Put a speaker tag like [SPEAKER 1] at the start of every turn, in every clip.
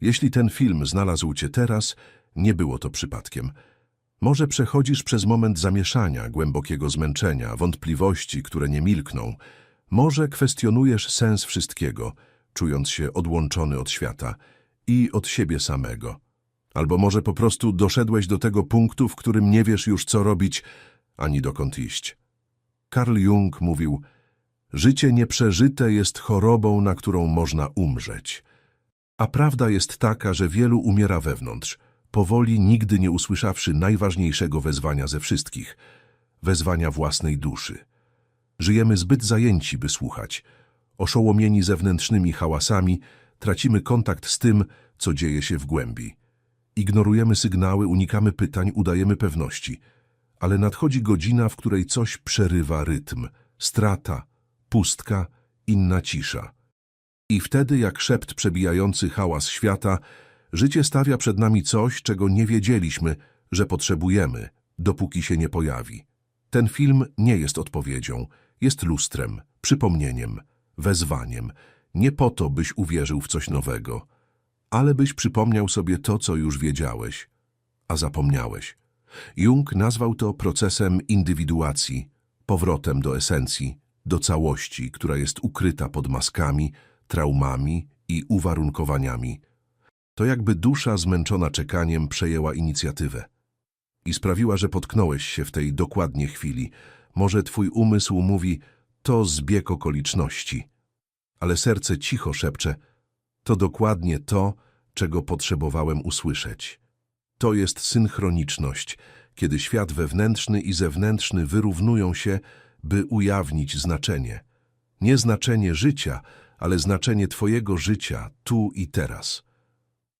[SPEAKER 1] Jeśli ten film znalazł cię teraz, nie było to przypadkiem. Może przechodzisz przez moment zamieszania, głębokiego zmęczenia, wątpliwości, które nie milkną. Może kwestionujesz sens wszystkiego, czując się odłączony od świata i od siebie samego. Albo może po prostu doszedłeś do tego punktu, w którym nie wiesz już co robić, ani dokąd iść. Carl Jung mówił, życie nieprzeżyte jest chorobą, na którą można umrzeć. A prawda jest taka, że wielu umiera wewnątrz, powoli nigdy nie usłyszawszy najważniejszego wezwania ze wszystkich, wezwania własnej duszy. Żyjemy zbyt zajęci, by słuchać. Oszołomieni zewnętrznymi hałasami, tracimy kontakt z tym, co dzieje się w głębi. Ignorujemy sygnały, unikamy pytań, udajemy pewności. Ale nadchodzi godzina, w której coś przerywa rytm. Strata, pustka, inna cisza. I wtedy, jak szept przebijający hałas świata, życie stawia przed nami coś, czego nie wiedzieliśmy, że potrzebujemy, dopóki się nie pojawi. Ten film nie jest odpowiedzią, jest lustrem, przypomnieniem, wezwaniem. Nie po to, byś uwierzył w coś nowego, ale byś przypomniał sobie to, co już wiedziałeś, a zapomniałeś. Jung nazwał to procesem indywiduacji, powrotem do esencji, do całości, która jest ukryta pod maskami, traumami i uwarunkowaniami. To jakby dusza zmęczona czekaniem przejęła inicjatywę i sprawiła, że potknąłeś się w tej dokładnie chwili. Może twój umysł mówi, to zbieg okoliczności, ale serce cicho szepcze, to dokładnie to, czego potrzebowałem usłyszeć. To jest synchroniczność, kiedy świat wewnętrzny i zewnętrzny wyrównują się, by ujawnić znaczenie. Nie znaczenie życia, ale znaczenie Twojego życia tu i teraz.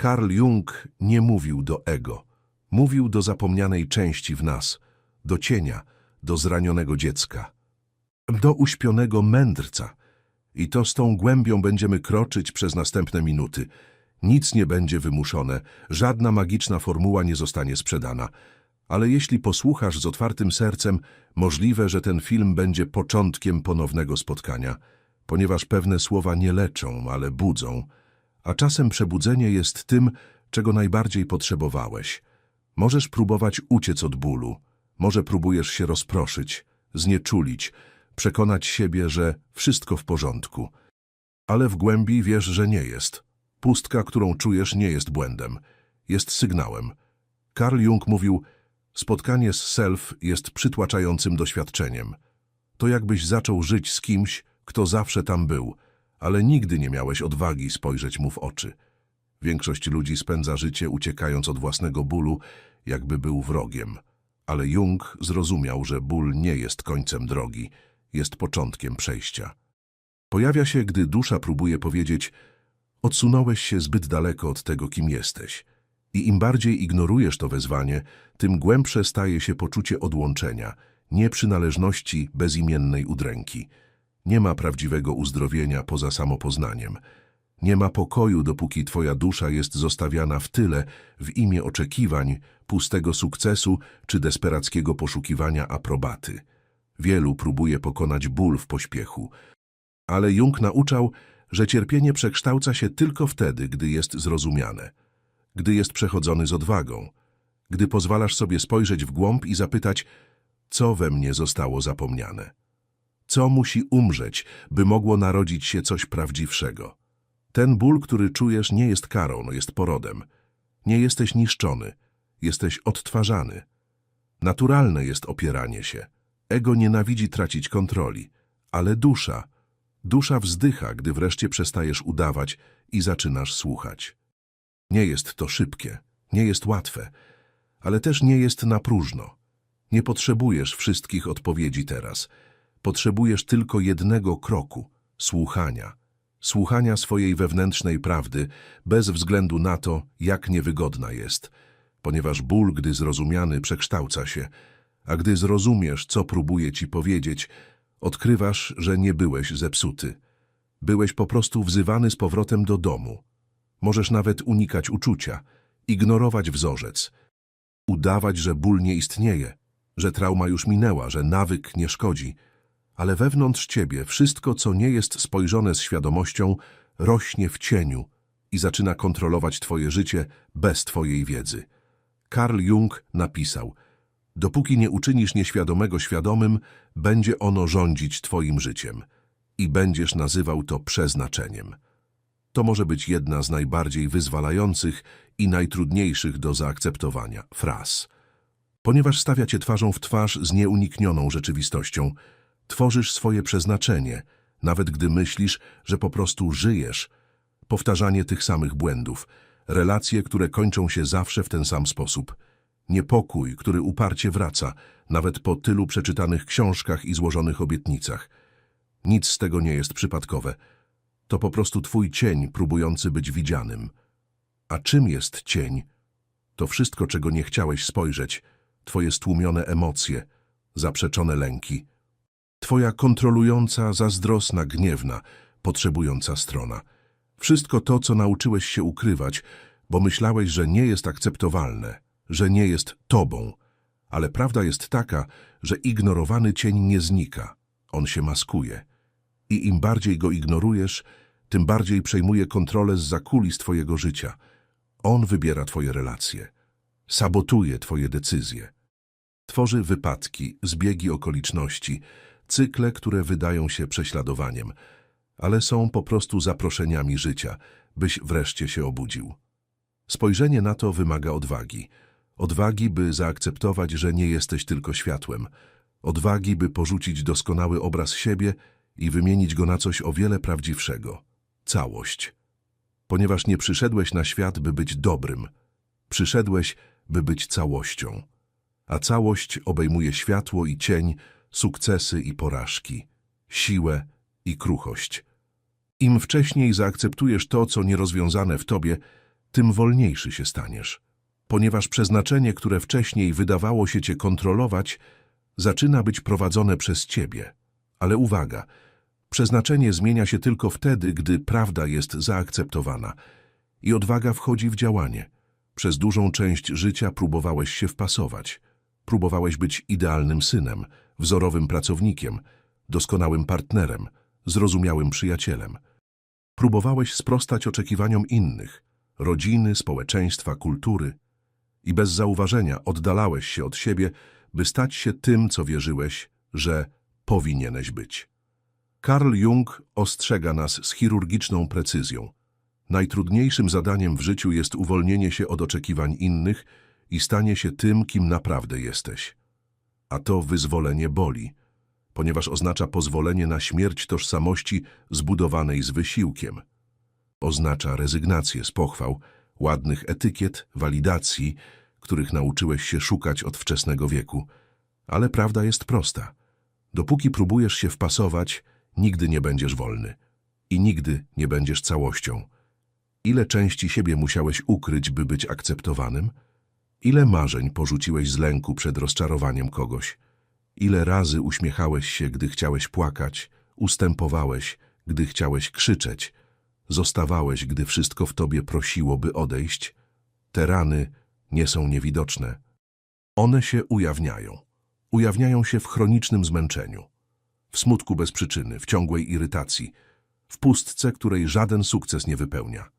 [SPEAKER 1] Carl Jung nie mówił do ego, mówił do zapomnianej części w nas, do cienia, do zranionego dziecka, do uśpionego mędrca. I to z tą głębią będziemy kroczyć przez następne minuty. Nic nie będzie wymuszone, żadna magiczna formuła nie zostanie sprzedana. Ale jeśli posłuchasz z otwartym sercem, możliwe, że ten film będzie początkiem ponownego spotkania, ponieważ pewne słowa nie leczą, ale budzą, a czasem przebudzenie jest tym, czego najbardziej potrzebowałeś. Możesz próbować uciec od bólu, może próbujesz się rozproszyć, znieczulić, przekonać siebie, że wszystko w porządku. Ale w głębi wiesz, że nie jest. Pustka, którą czujesz, nie jest błędem, jest sygnałem. Carl Jung mówił, spotkanie z self jest przytłaczającym doświadczeniem. To jakbyś zaczął żyć z kimś, kto zawsze tam był, ale nigdy nie miałeś odwagi spojrzeć mu w oczy. Większość ludzi spędza życie uciekając od własnego bólu, jakby był wrogiem. Ale Jung zrozumiał, że ból nie jest końcem drogi, jest początkiem przejścia. Pojawia się, gdy dusza próbuje powiedzieć odsunąłeś się zbyt daleko od tego, kim jesteś. I im bardziej ignorujesz to wezwanie, tym głębsze staje się poczucie odłączenia, nieprzynależności bezimiennej udręki. Nie ma prawdziwego uzdrowienia poza samopoznaniem. Nie ma pokoju, dopóki twoja dusza jest zostawiana w tyle w imię oczekiwań, pustego sukcesu czy desperackiego poszukiwania aprobaty. Wielu próbuje pokonać ból w pośpiechu, ale Jung nauczał, że cierpienie przekształca się tylko wtedy, gdy jest zrozumiane, gdy jest przechodzony z odwagą, gdy pozwalasz sobie spojrzeć w głąb i zapytać, co we mnie zostało zapomniane. Co musi umrzeć, by mogło narodzić się coś prawdziwszego? Ten ból, który czujesz, nie jest karą, no jest porodem. Nie jesteś niszczony, jesteś odtwarzany. Naturalne jest opieranie się. Ego nienawidzi tracić kontroli, ale dusza, dusza wzdycha, gdy wreszcie przestajesz udawać i zaczynasz słuchać. Nie jest to szybkie, nie jest łatwe, ale też nie jest na próżno. Nie potrzebujesz wszystkich odpowiedzi teraz. Potrzebujesz tylko jednego kroku słuchania. Słuchania swojej wewnętrznej prawdy bez względu na to, jak niewygodna jest, ponieważ ból, gdy zrozumiany, przekształca się, a gdy zrozumiesz, co próbuje ci powiedzieć, odkrywasz, że nie byłeś zepsuty. Byłeś po prostu wzywany z powrotem do domu. Możesz nawet unikać uczucia, ignorować wzorzec, udawać, że ból nie istnieje, że trauma już minęła, że nawyk nie szkodzi, ale wewnątrz ciebie wszystko, co nie jest spojrzone z świadomością, rośnie w cieniu, i zaczyna kontrolować twoje życie bez twojej wiedzy. Carl Jung napisał, dopóki nie uczynisz nieświadomego świadomym, będzie ono rządzić twoim życiem i będziesz nazywał to przeznaczeniem. To może być jedna z najbardziej wyzwalających i najtrudniejszych do zaakceptowania fraz. Ponieważ stawia cię twarzą w twarz z nieuniknioną rzeczywistością, tworzysz swoje przeznaczenie, nawet gdy myślisz, że po prostu żyjesz. Powtarzanie tych samych błędów, relacje, które kończą się zawsze w ten sam sposób, niepokój, który uparcie wraca, nawet po tylu przeczytanych książkach i złożonych obietnicach. Nic z tego nie jest przypadkowe. To po prostu twój cień próbujący być widzianym. A czym jest cień? To wszystko, czego nie chciałeś spojrzeć, twoje stłumione emocje, zaprzeczone lęki. Twoja kontrolująca, zazdrosna, gniewna, potrzebująca strona. Wszystko to, co nauczyłeś się ukrywać, bo myślałeś, że nie jest akceptowalne, że nie jest tobą. Ale prawda jest taka, że ignorowany cień nie znika. On się maskuje. I im bardziej go ignorujesz, tym bardziej przejmuje kontrolę z zakulis twojego życia. On wybiera twoje relacje. Sabotuje twoje decyzje. Tworzy wypadki, zbiegi okoliczności, cykle, które wydają się prześladowaniem, ale są po prostu zaproszeniami życia, byś wreszcie się obudził. Spojrzenie na to wymaga odwagi. Odwagi, by zaakceptować, że nie jesteś tylko światłem. Odwagi, by porzucić doskonały obraz siebie i wymienić go na coś o wiele prawdziwszego. Całość. Ponieważ nie przyszedłeś na świat, by być dobrym. Przyszedłeś, by być całością. A całość obejmuje światło i cień, sukcesy i porażki, siłę i kruchość. Im wcześniej zaakceptujesz to, co nierozwiązane w tobie, tym wolniejszy się staniesz. Ponieważ przeznaczenie, które wcześniej wydawało się cię kontrolować, zaczyna być prowadzone przez ciebie. Ale uwaga, przeznaczenie zmienia się tylko wtedy, gdy prawda jest zaakceptowana i odwaga wchodzi w działanie. Przez dużą część życia próbowałeś się wpasować. Próbowałeś być idealnym synem, wzorowym pracownikiem, doskonałym partnerem, zrozumiałym przyjacielem. Próbowałeś sprostać oczekiwaniom innych, rodziny, społeczeństwa, kultury i bez zauważenia oddalałeś się od siebie, by stać się tym, co wierzyłeś, że powinieneś być. Carl Jung ostrzega nas z chirurgiczną precyzją. Najtrudniejszym zadaniem w życiu jest uwolnienie się od oczekiwań innych i stanie się tym, kim naprawdę jesteś. A to wyzwolenie boli, ponieważ oznacza pozwolenie na śmierć tożsamości zbudowanej z wysiłkiem. Oznacza rezygnację z pochwał, ładnych etykiet, walidacji, których nauczyłeś się szukać od wczesnego wieku. Ale prawda jest prosta. Dopóki próbujesz się wpasować, nigdy nie będziesz wolny. I nigdy nie będziesz całością. Ile części siebie musiałeś ukryć, by być akceptowanym? Ile marzeń porzuciłeś z lęku przed rozczarowaniem kogoś? Ile razy uśmiechałeś się, gdy chciałeś płakać, ustępowałeś, gdy chciałeś krzyczeć, zostawałeś, gdy wszystko w tobie prosiło, by odejść? Te rany nie są niewidoczne. One się ujawniają. Ujawniają się w chronicznym zmęczeniu, w smutku bez przyczyny, w ciągłej irytacji, w pustce, której żaden sukces nie wypełnia.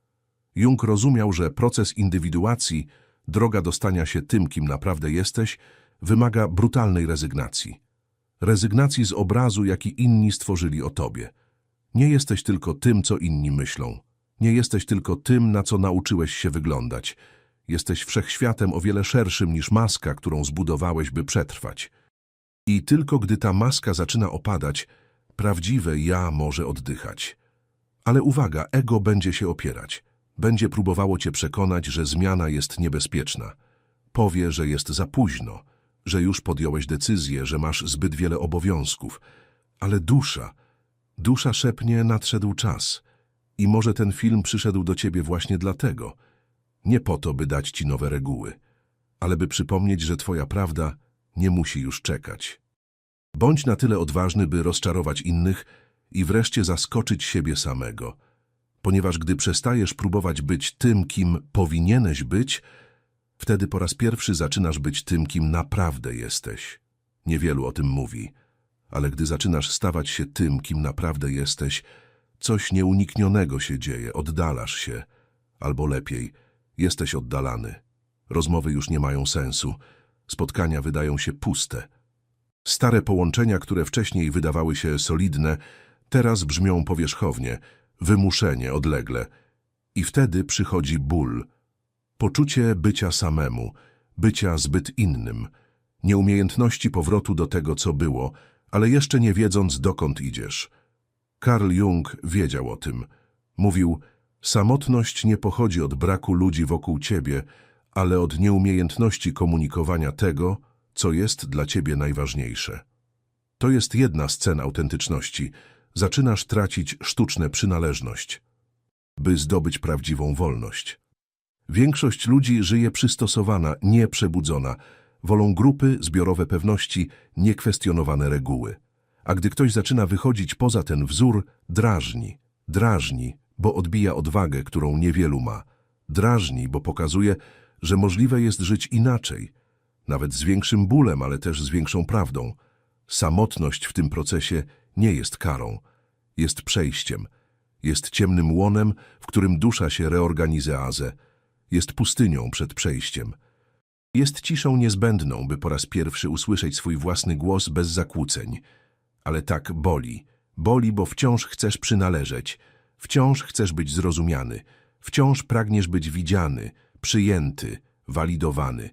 [SPEAKER 1] Jung rozumiał, że proces indywiduacji droga do stania się tym, kim naprawdę jesteś, wymaga brutalnej rezygnacji. Rezygnacji z obrazu, jaki inni stworzyli o tobie. Nie jesteś tylko tym, co inni myślą. Nie jesteś tylko tym, na co nauczyłeś się wyglądać. Jesteś wszechświatem o wiele szerszym niż maska, którą zbudowałeś, by przetrwać. I tylko gdy ta maska zaczyna opadać, prawdziwe ja może oddychać. Ale uwaga, ego będzie się opierać. Będzie próbowało cię przekonać, że zmiana jest niebezpieczna. Powie, że jest za późno, że już podjąłeś decyzję, że masz zbyt wiele obowiązków. Ale dusza, dusza szepnie, nadszedł czas. I może ten film przyszedł do ciebie właśnie dlatego. Nie po to, by dać ci nowe reguły, ale by przypomnieć, że twoja prawda nie musi już czekać. Bądź na tyle odważny, by rozczarować innych i wreszcie zaskoczyć siebie samego – ponieważ gdy przestajesz próbować być tym, kim powinieneś być, wtedy po raz pierwszy zaczynasz być tym, kim naprawdę jesteś. Niewielu o tym mówi, ale gdy zaczynasz stawać się tym, kim naprawdę jesteś, coś nieuniknionego się dzieje, oddalasz się, Albo lepiej, jesteś oddalany. Rozmowy już nie mają sensu. Spotkania wydają się puste. Stare połączenia, które wcześniej wydawały się solidne, teraz brzmią powierzchownie, wymuszenie, odlegle. I wtedy przychodzi ból. Poczucie bycia samemu, bycia zbyt innym, nieumiejętności powrotu do tego, co było, ale jeszcze nie wiedząc, dokąd idziesz. Carl Jung wiedział o tym. Mówił, samotność nie pochodzi od braku ludzi wokół ciebie, ale od nieumiejętności komunikowania tego, co jest dla ciebie najważniejsze. To jest jedna z cen autentyczności. Zaczynasz tracić sztuczne przynależność, by zdobyć prawdziwą wolność. Większość ludzi żyje przystosowana, nieprzebudzona. Wolą grupy, zbiorowe pewności, niekwestionowane reguły. A gdy ktoś zaczyna wychodzić poza ten wzór, drażni. Drażni, bo odbija odwagę, którą niewielu ma. Drażni, bo pokazuje, że możliwe jest żyć inaczej. Nawet z większym bólem, ale też z większą prawdą. Samotność w tym procesie nie jest karą. Jest przejściem. Jest ciemnym łonem, w którym dusza się reorganizeazę. Jest pustynią przed przejściem. Jest ciszą niezbędną, by po raz pierwszy usłyszeć swój własny głos bez zakłóceń. Ale tak boli. Boli, bo wciąż chcesz przynależeć. Wciąż chcesz być zrozumiany. Wciąż pragniesz być widziany, przyjęty, walidowany.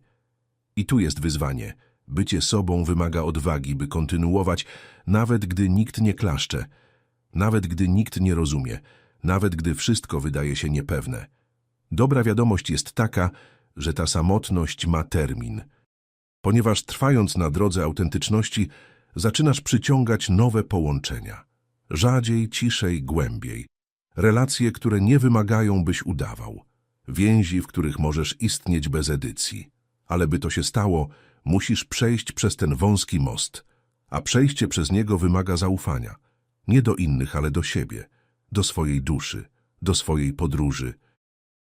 [SPEAKER 1] I tu jest wyzwanie. Bycie sobą wymaga odwagi, by kontynuować, nawet gdy nikt nie klaszcze, nawet gdy nikt nie rozumie, nawet gdy wszystko wydaje się niepewne. Dobra wiadomość jest taka, że ta samotność ma termin. Ponieważ trwając na drodze autentyczności, zaczynasz przyciągać nowe połączenia. Rzadziej, ciszej, głębiej. Relacje, które nie wymagają, byś udawał. Więzi, w których możesz istnieć bez edycji. Ale by to się stało, musisz przejść przez ten wąski most. A przejście przez niego wymaga zaufania. Nie do innych, ale do siebie. Do swojej duszy. Do swojej podróży.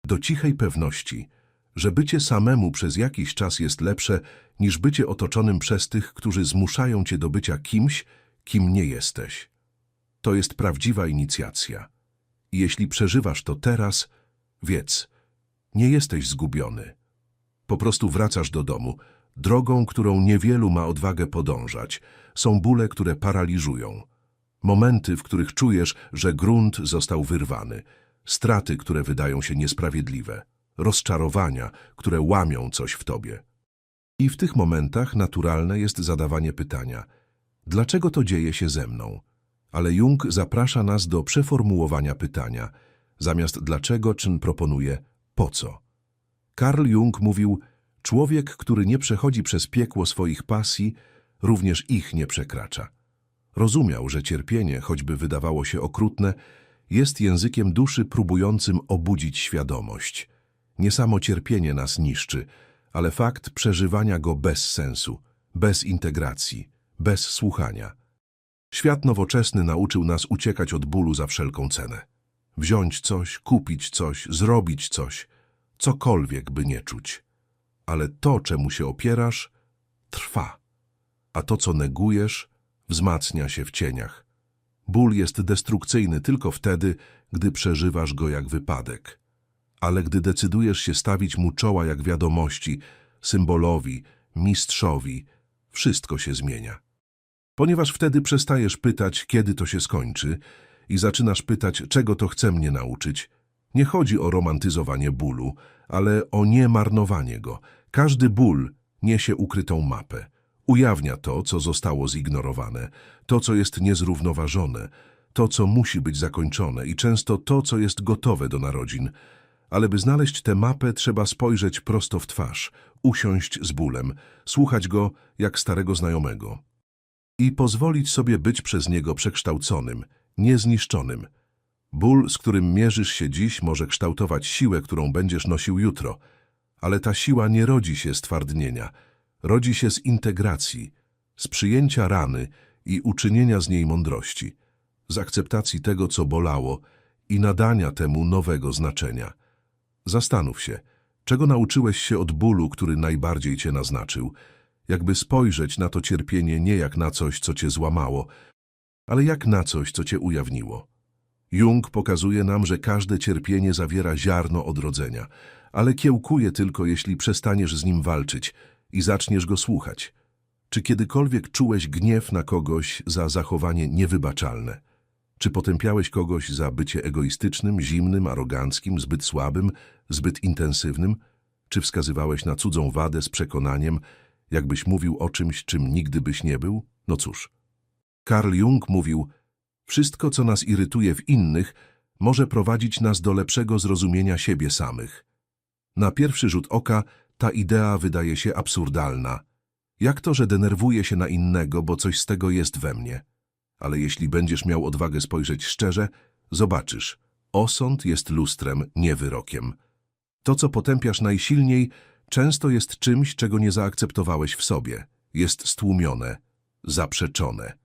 [SPEAKER 1] Do cichej pewności, że bycie samemu przez jakiś czas jest lepsze niż bycie otoczonym przez tych, którzy zmuszają cię do bycia kimś, kim nie jesteś. To jest prawdziwa inicjacja. Jeśli przeżywasz to teraz, wiedz, nie jesteś zgubiony. Po prostu wracasz do domu, drogą, którą niewielu ma odwagę podążać. Są bóle, które paraliżują. Momenty, w których czujesz, że grunt został wyrwany. Straty, które wydają się niesprawiedliwe. Rozczarowania, które łamią coś w tobie. I w tych momentach naturalne jest zadawanie pytania, dlaczego to dzieje się ze mną? Ale Jung zaprasza nas do przeformułowania pytania. Zamiast dlaczego, czyn proponuje po co. Karl Jung mówił, człowiek, który nie przechodzi przez piekło swoich pasji, również ich nie przekracza. Rozumiał, że cierpienie, choćby wydawało się okrutne, jest językiem duszy próbującym obudzić świadomość. Nie samo cierpienie nas niszczy, ale fakt przeżywania go bez sensu, bez integracji, bez słuchania. Świat nowoczesny nauczył nas uciekać od bólu za wszelką cenę. Wziąć coś, kupić coś, zrobić coś, cokolwiek by nie czuć. Ale to, czemu się opierasz, trwa, a to, co negujesz, wzmacnia się w cieniach. Ból jest destrukcyjny tylko wtedy, gdy przeżywasz go jak wypadek. Ale gdy decydujesz się stawić mu czoła jak wiadomości, symbolowi, mistrzowi, wszystko się zmienia. Ponieważ wtedy przestajesz pytać, kiedy to się skończy i zaczynasz pytać, czego to chce mnie nauczyć. Nie chodzi o romantyzowanie bólu, ale o niemarnowanie go. Każdy ból niesie ukrytą mapę. Ujawnia to, co zostało zignorowane, to, co jest niezrównoważone, to, co musi być zakończone i często to, co jest gotowe do narodzin. Ale by znaleźć tę mapę, trzeba spojrzeć prosto w twarz, usiąść z bólem, słuchać go jak starego znajomego i pozwolić sobie być przez niego przekształconym, niezniszczonym. Ból, z którym mierzysz się dziś, może kształtować siłę, którą będziesz nosił jutro, ale ta siła nie rodzi się z twardnienia, rodzi się z integracji, z przyjęcia rany i uczynienia z niej mądrości, z akceptacji tego, co bolało i nadania temu nowego znaczenia. Zastanów się, czego nauczyłeś się od bólu, który najbardziej cię naznaczył, jakby spojrzeć na to cierpienie nie jak na coś, co cię złamało, ale jak na coś, co cię ujawniło. Jung pokazuje nam, że każde cierpienie zawiera ziarno odrodzenia, ale kiełkuje tylko, jeśli przestaniesz z nim walczyć i zaczniesz go słuchać. Czy kiedykolwiek czułeś gniew na kogoś za zachowanie niewybaczalne? Czy potępiałeś kogoś za bycie egoistycznym, zimnym, aroganckim, zbyt słabym, zbyt intensywnym? Czy wskazywałeś na cudzą wadę z przekonaniem, jakbyś mówił o czymś, czym nigdy byś nie był? No cóż. Carl Jung mówił, wszystko, co nas irytuje w innych, może prowadzić nas do lepszego zrozumienia siebie samych. Na pierwszy rzut oka ta idea wydaje się absurdalna. Jak to, że denerwuję się na innego, bo coś z tego jest we mnie? Ale jeśli będziesz miał odwagę spojrzeć szczerze, zobaczysz, osąd jest lustrem, nie wyrokiem. To, co potępiasz najsilniej, często jest czymś, czego nie zaakceptowałeś w sobie. Jest stłumione, zaprzeczone.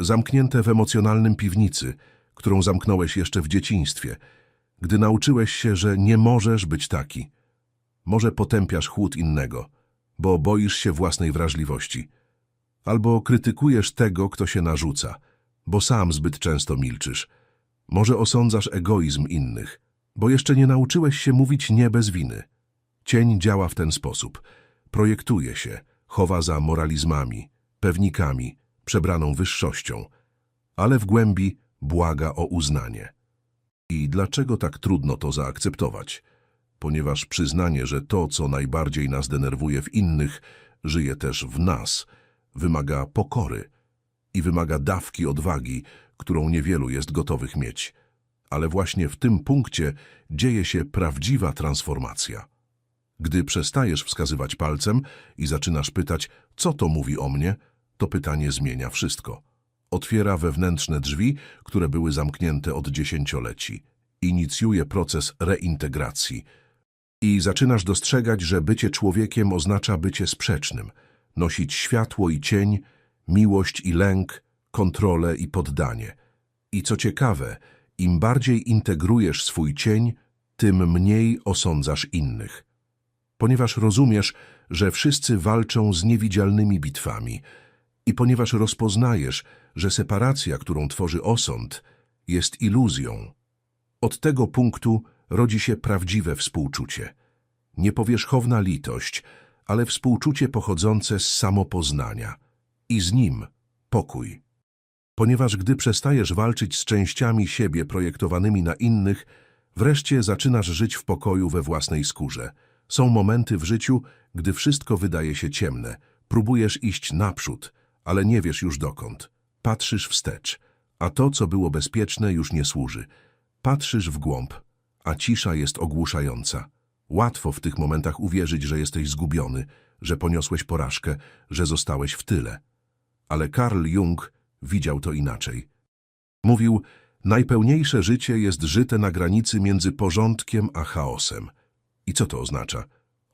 [SPEAKER 1] Zamknięte w emocjonalnym piwnicy, którą zamknąłeś jeszcze w dzieciństwie, gdy nauczyłeś się, że nie możesz być taki. Może potępiasz chłód innego, bo boisz się własnej wrażliwości. Albo krytykujesz tego, kto się narzuca, bo sam zbyt często milczysz. Może osądzasz egoizm innych, bo jeszcze nie nauczyłeś się mówić nie bez winy. Cień działa w ten sposób. Projektuje się, chowa za moralizmami, pewnikami, przebraną wyższością, ale w głębi błaga o uznanie. I dlaczego tak trudno to zaakceptować? Ponieważ przyznanie, że to, co najbardziej nas denerwuje w innych, żyje też w nas, wymaga pokory i wymaga dawki odwagi, którą niewielu jest gotowych mieć. Ale właśnie w tym punkcie dzieje się prawdziwa transformacja. Gdy przestajesz wskazywać palcem i zaczynasz pytać, co to mówi o mnie, to pytanie zmienia wszystko. Otwiera wewnętrzne drzwi, które były zamknięte od dziesięcioleci. Inicjuje proces reintegracji. I zaczynasz dostrzegać, że bycie człowiekiem oznacza bycie sprzecznym. Nosić światło i cień, miłość i lęk, kontrolę i poddanie. I co ciekawe, im bardziej integrujesz swój cień, tym mniej osądzasz innych. Ponieważ rozumiesz, że wszyscy walczą z niewidzialnymi bitwami i ponieważ rozpoznajesz, że separacja, którą tworzy osąd, jest iluzją. Od tego punktu rodzi się prawdziwe współczucie. Nie powierzchowna litość, ale współczucie pochodzące z samopoznania. I z nim pokój. Ponieważ gdy przestajesz walczyć z częściami siebie projektowanymi na innych, wreszcie zaczynasz żyć w pokoju we własnej skórze. Są momenty w życiu, gdy wszystko wydaje się ciemne. Próbujesz iść naprzód, ale nie wiesz już dokąd. Patrzysz wstecz, a to, co było bezpieczne, już nie służy. Patrzysz w głąb, a cisza jest ogłuszająca. Łatwo w tych momentach uwierzyć, że jesteś zgubiony, że poniosłeś porażkę, że zostałeś w tyle. Ale Carl Jung widział to inaczej. Mówił, najpełniejsze życie jest żyte na granicy między porządkiem a chaosem. I co to oznacza?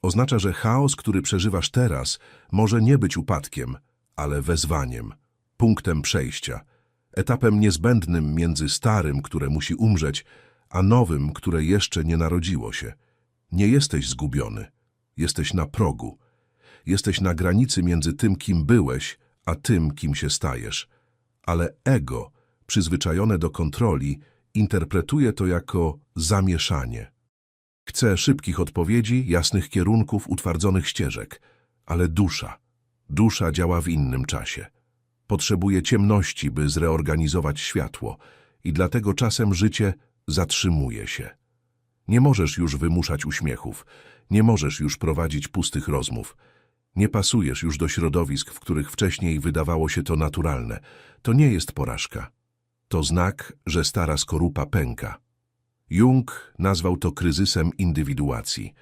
[SPEAKER 1] Oznacza, że chaos, który przeżywasz teraz, może nie być upadkiem, ale wezwaniem, punktem przejścia, etapem niezbędnym między starym, które musi umrzeć, a nowym, które jeszcze nie narodziło się. Nie jesteś zgubiony, jesteś na progu. Jesteś na granicy między tym, kim byłeś, a tym, kim się stajesz. Ale ego, przyzwyczajone do kontroli, interpretuje to jako zamieszanie. Chce szybkich odpowiedzi, jasnych kierunków, utwardzonych ścieżek, ale dusza, dusza działa w innym czasie. Potrzebuje ciemności, by zreorganizować światło i dlatego czasem życie zatrzymuje się. Nie możesz już wymuszać uśmiechów, nie możesz już prowadzić pustych rozmów, nie pasujesz już do środowisk, w których wcześniej wydawało się to naturalne. To nie jest porażka. To znak, że stara skorupa pęka. Jung nazwał to kryzysem indywiduacji.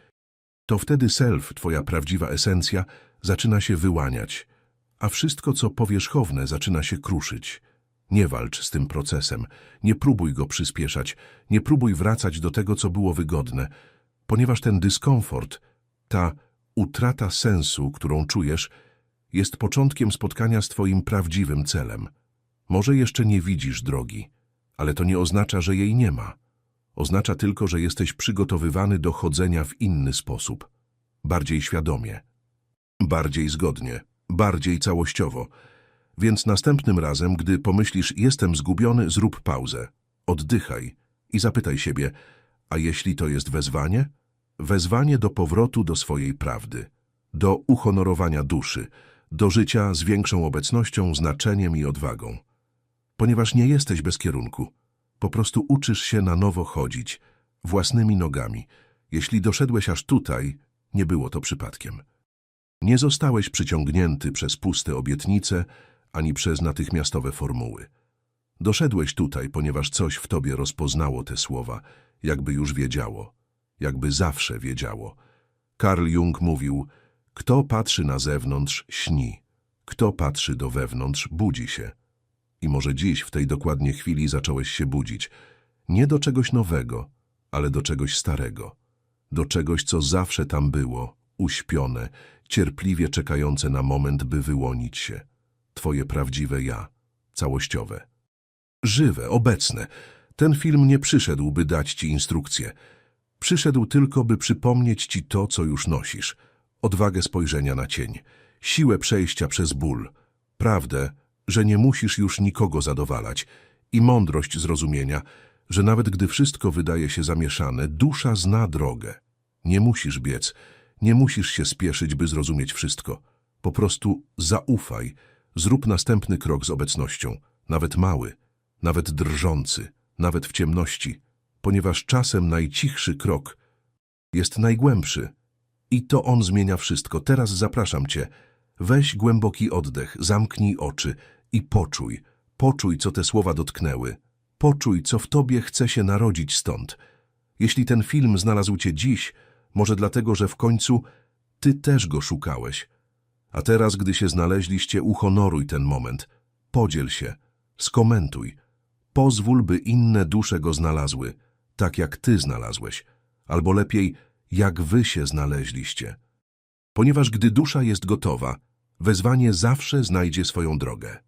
[SPEAKER 1] To wtedy self, twoja prawdziwa esencja, zaczyna się wyłaniać, a wszystko, co powierzchowne, zaczyna się kruszyć. Nie walcz z tym procesem, nie próbuj go przyspieszać, nie próbuj wracać do tego, co było wygodne, ponieważ ten dyskomfort, ta utrata sensu, którą czujesz, jest początkiem spotkania z twoim prawdziwym celem. Może jeszcze nie widzisz drogi, ale to nie oznacza, że jej nie ma. Oznacza tylko, że jesteś przygotowywany do chodzenia w inny sposób, bardziej świadomie, bardziej zgodnie, bardziej całościowo. Więc następnym razem, gdy pomyślisz, jestem zgubiony, zrób pauzę. Oddychaj i zapytaj siebie, a jeśli to jest wezwanie? Wezwanie do powrotu do swojej prawdy, do uhonorowania duszy, do życia z większą obecnością, znaczeniem i odwagą. Ponieważ nie jesteś bez kierunku, po prostu uczysz się na nowo chodzić, własnymi nogami. Jeśli doszedłeś aż tutaj, nie było to przypadkiem. Nie zostałeś przyciągnięty przez puste obietnice, ani przez natychmiastowe formuły. Doszedłeś tutaj, ponieważ coś w tobie rozpoznało te słowa, jakby już wiedziało, jakby zawsze wiedziało. Karl Jung mówił, kto patrzy na zewnątrz, śni, kto patrzy do wewnątrz, budzi się. I może dziś, w tej dokładnie chwili, zacząłeś się budzić. Nie do czegoś nowego, ale do czegoś starego. Do czegoś, co zawsze tam było, uśpione, cierpliwie czekające na moment, by wyłonić się. Twoje prawdziwe ja, całościowe. Żywe, obecne. Ten film nie przyszedł, by dać ci instrukcję. Przyszedł tylko, by przypomnieć ci to, co już nosisz. Odwagę spojrzenia na cień, siłę przejścia przez ból, prawdę, że nie musisz już nikogo zadowalać i mądrość zrozumienia, że nawet gdy wszystko wydaje się zamieszane, dusza zna drogę. Nie musisz biec, nie musisz się spieszyć, by zrozumieć wszystko. Po prostu zaufaj, zrób następny krok z obecnością, nawet mały, nawet drżący, nawet w ciemności, ponieważ czasem najcichszy krok jest najgłębszy. I to on zmienia wszystko. Teraz zapraszam cię. Weź głęboki oddech, zamknij oczy i poczuj, poczuj, co te słowa dotknęły. Poczuj, co w tobie chce się narodzić stąd. Jeśli ten film znalazł cię dziś, może dlatego, że w końcu ty też go szukałeś. A teraz, gdy się znaleźliście, uhonoruj ten moment. Podziel się, skomentuj. Pozwól, by inne dusze go znalazły, tak jak ty znalazłeś, albo lepiej, jak wy się znaleźliście. Ponieważ gdy dusza jest gotowa, wezwanie zawsze znajdzie swoją drogę.